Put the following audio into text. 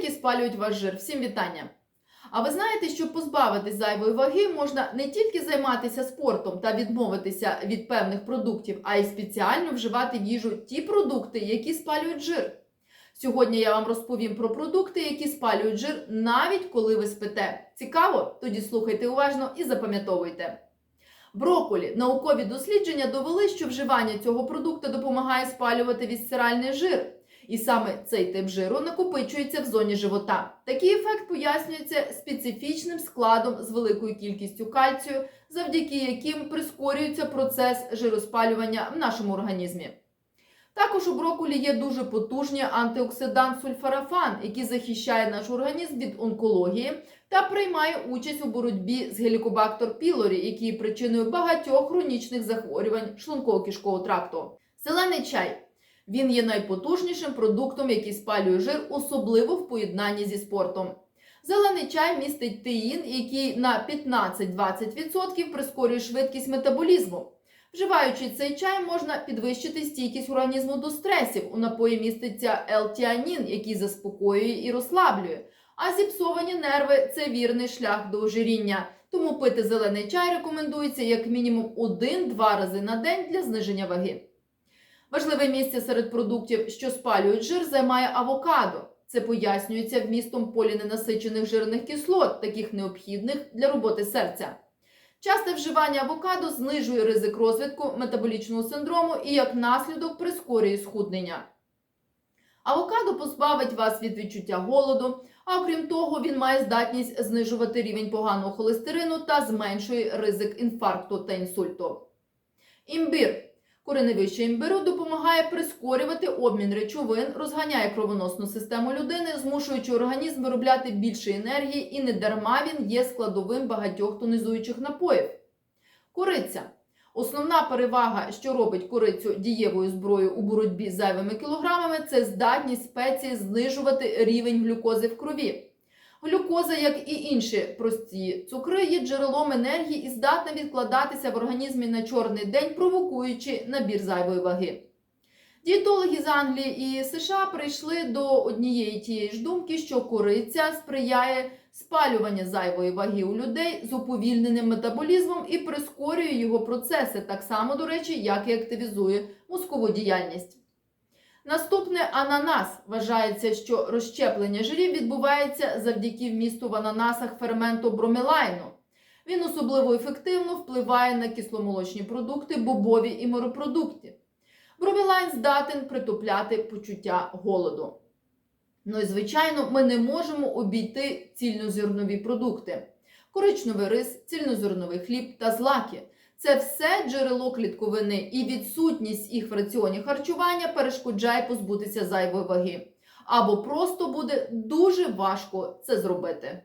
які спалюють ваш жир. Всім вітання! А ви знаєте, що позбавитись зайвої ваги можна не тільки займатися спортом та відмовитися від певних продуктів, а й спеціально вживати в їжу ті продукти, які спалюють жир. Сьогодні я вам розповім про продукти, які спалюють жир, навіть коли ви спите. Цікаво? Тоді слухайте уважно і запам'ятовуйте. Броколі. Наукові дослідження довели, що вживання цього продукту допомагає спалювати вісцеральний жир. І саме цей тип жиру накопичується в зоні живота. Такий ефект пояснюється специфічним складом з великою кількістю кальцію, завдяки яким прискорюється процес жироспалювання в нашому організмі. Також у брокколі є дуже потужний антиоксидант сульфарафан, який захищає наш організм від онкології та приймає участь у боротьбі з гелікобактор пілорі, який є причиною багатьох хронічних захворювань шлунково-кишкового тракту. Зелений чай. Він є найпотужнішим продуктом, який спалює жир, особливо в поєднанні зі спортом. Зелений чай містить теїн, який на 15-20% прискорює швидкість метаболізму. Вживаючи цей чай, можна підвищити стійкість організму до стресів. У напої міститься елтіанін, який заспокоює і розслаблює. А зіпсовані нерви це вірний шлях до ожиріння. Тому пити зелений чай рекомендується як мінімум 1-2 рази на день для зниження ваги. Важливе місце серед продуктів, що спалюють жир, займає авокадо. Це пояснюється вмістом поліненасичених жирних кислот, таких необхідних для роботи серця. Часте вживання авокадо знижує ризик розвитку метаболічного синдрому і як наслідок прискорює схуднення. Авокадо позбавить вас від відчуття голоду, а окрім того, він має здатність знижувати рівень поганого холестерину та зменшує ризик інфаркту та інсульту. Імбір. Кореневище імбиру допомагає прискорювати обмін речовин, розганяє кровоносну систему людини, змушуючи організм виробляти більше енергії, і не дарма він є складовим багатьох тонізуючих напоїв. Куриця. Основна перевага, що робить курицю дієвою зброєю у боротьбі з зайвими кілограмами, це здатність спеції знижувати рівень глюкози в крові. Глюкоза, як і інші прості цукри, є джерелом енергії і здатна відкладатися в організмі на чорний день, провокуючи набір зайвої ваги. Дієтологи з Англії і США прийшли до однієї тієї ж думки, що кориця сприяє спалюванню зайвої ваги у людей з уповільненим метаболізмом і прискорює його процеси, так само, до речі, як і активізує мозкову діяльність. Наступне ананас. Вважається, що розщеплення жирів відбувається завдяки вмісту в ананасах ферменту бромелайну. Він особливо ефективно впливає на кисломолочні продукти, бобові і морепродукти. Бромелайн здатен притупляти почуття голоду. Ну і, звичайно, ми не можемо обійти цільнозернові продукти: коричневий рис, цільнозерновий хліб та злаки. Це все джерело клітковини, і відсутність їх в раціоні харчування перешкоджає позбутися зайвої ваги. Або просто буде дуже важко це зробити.